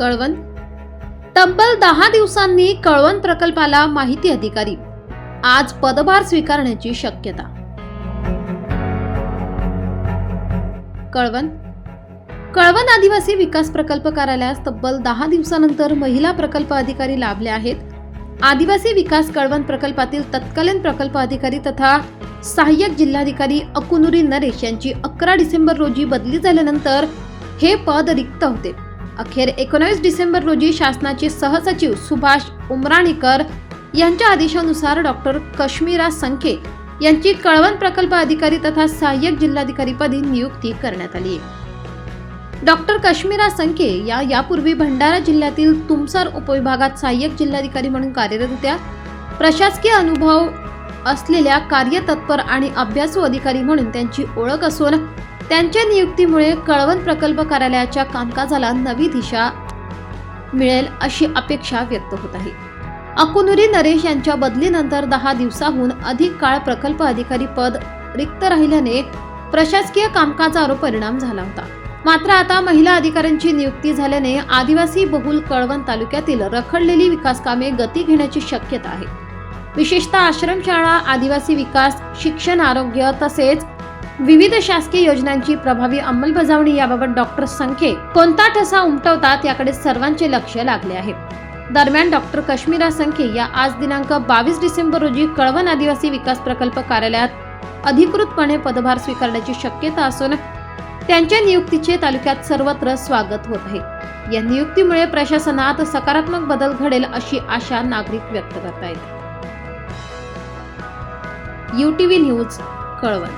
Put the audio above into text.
कळवण? तब्बल दहा दिवसांनी कळवण प्रकल्पाला माहिती अधिकारी. आज पदभार स्वीकारण्याची शक्यता. कळवण? कळवण आदिवासी विकास प्रकल्प कार्यालयास तब्बल दहा दिवसानंतर महिला प्रकल्प अधिकारी लाभल्या आहेत. आदिवासी विकास कळवण प्रकल्पातील तत्कालीन प्रकल्प अधिकारी तथा सहाय्यक जिल्हाधिकारी अकुनुरी नरेश यांची अकरा डिसेंबर रोजी बदली झाल्यानंतर हे पद रिक्त होते. अखेर एकोणावीस डिसेंबर रोजी शासनाचे सहसचिव सुभाष उमराणीकर यांच्या आदेशानुसार डॉक्टर कश्मीरा संखे यांची कळवण प्रकल्प अधिकारी तथा सहाय्यक जिल्हाधिकारीपदी नियुक्ती करण्यात आली. आहे डॉक्टर कश्मीरा संखे या यापूर्वी भंडारा जिल्ह्यातील तुमसर उपविभागात सहाय्यक जिल्हाधिकारी म्हणून कार्यरत होत्या. प्रशासकीय अनुभव असलेल्या कार्यतत्पर आणि अभ्यासू अधिकारी म्हणून त्यांची ओळख असून त्यांच्या नियुक्तीमुळे कळवण प्रकल्प कार्यालयाच्या कामकाजाला नवी दिशा मिळेल अशी अपेक्षा व्यक्त होत आहे. अकुनुरी नरेश यांच्या बदलीनंतर दहा दिवसाहून अधिक काळ प्रकल्प अधिकारी पद रिक्त राहिल्याने प्रशासकीय कामकाजावर परिणाम झाला होता. मात्र आता महिला अधिकाऱ्यांची नियुक्ती झाल्याने आदिवासी बहुल कळवण तालुक्यातील रखडलेली विकास कामे गती घेण्याची शक्यता आहे. विशेषतः आश्रमशाळा आदिवासी विकास शिक्षण आरोग्य तसेच विविध शासकीय योजनांची प्रभावी अंमलबजावणी याबाबत डॉक्टर संखे कोणता ठसा उमटवतात याकडे सर्वांचे लक्ष लागले आहे. दरम्यान डॉक्टर कश्मीरा संखे या आज दिनांक बावीस डिसेंबर रोजी कळवण आदिवासी विकास प्रकल्प कार्यालयात अधिकृतपणे पदभार स्वीकारण्याची शक्यता असून त्यांच्या नियुक्तीचे तालुक्यात सर्वत्र स्वागत होत आहे. या नियुक्तीमुळे प्रशासनात सकारात्मक बदल घडेल अशी आशा नागरिक व्यक्त करतायत. U T V news Kalwan.